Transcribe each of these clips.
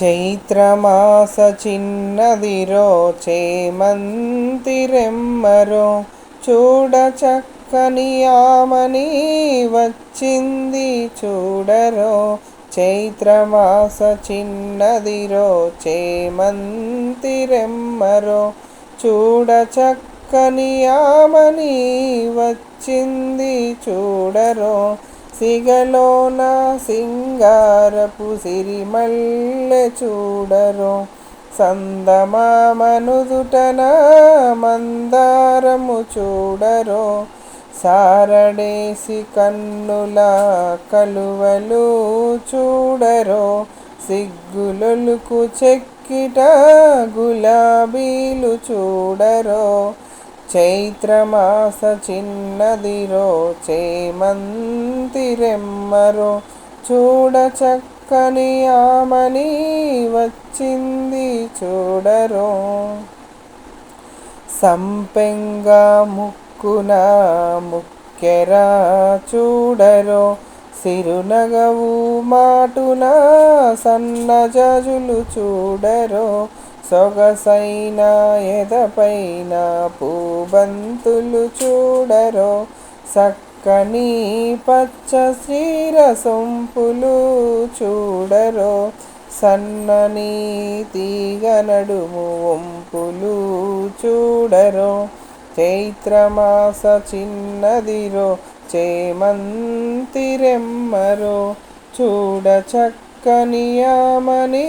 చైత్రమాస చిన్నదిరో చేమంతిరెమ్మరో చూడ చక్కని ఆమని వచ్చింది చూడరో చైత్రమాస చిన్నదిరో చేమంతిరెమ్మరో చూడ చక్కని ఆమని వచ్చింది చూడరో సిగలోన సింగారపు సిరిమల్లె చూడరో. సందమామనుదుటన మందారము చూడరో. సారడేసి కన్నుల కలువలు చూడరో. సిగ్గులొలుకు చెక్కిట గులాబీలు చూడరో. చైత్రమాస చిన్నదిరో చేమంతిరెమ్మరో చూడ చక్కని ఆమని వచ్చింది చూడరో. సంపెంగా ముక్కున ముక్కెరా చూడరో. సిరునగవు మాటున సన్నజాజులు చూడరో. సొగసైన ఎదపైన పూబంతులు చూడరో చక్కని పచ్చ శ్రీరసొంపులు చూడరో సన్నని తీగనడుము వంపులు చూడరో చైత్రమాస చిన్నదిరో చేమంతిరెమ్మరో చూడ చక్కని ఆమని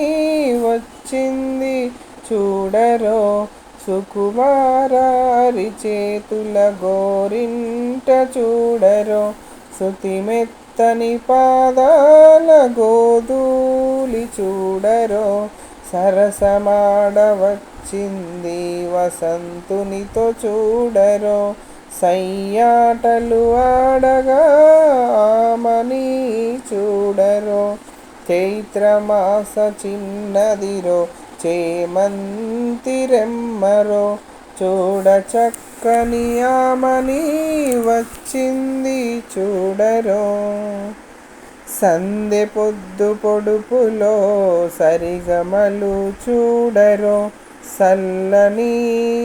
వచ్చింది చూడరో సుకుమారారి చేతుల గోరింట చూడరో శృతిమెత్తని పాదాల గోధూలి చూడరో సరసమాడవచ్చింది వసంతునితో చూడరో సయ్యాటలు ఆడగా ఆమని చూడరో చైత్రమాస చిన్నదిరో చేమంతిరెమ్మరో చూడ చక్కని ఆమని వచ్చింది చూడరో. సందె పొద్దు పొడుపులో సరిగమలు చూడరో సల్లని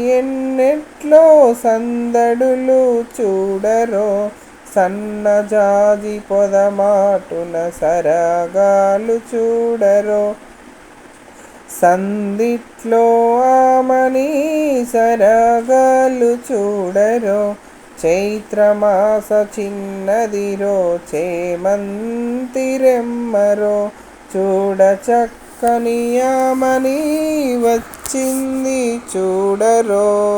ఎన్నెట్లో సందడులు చూడరో. సన్నజాజి పొదమాటున సరగాలు చూడరో. సందిట్లో ఆమని సరగాలు చూడరో. చైత్రమాస చిన్నదిరో చేమంతిరెమ్మరో. చూడ చక్కని ఆమని వచ్చింది చూడరో.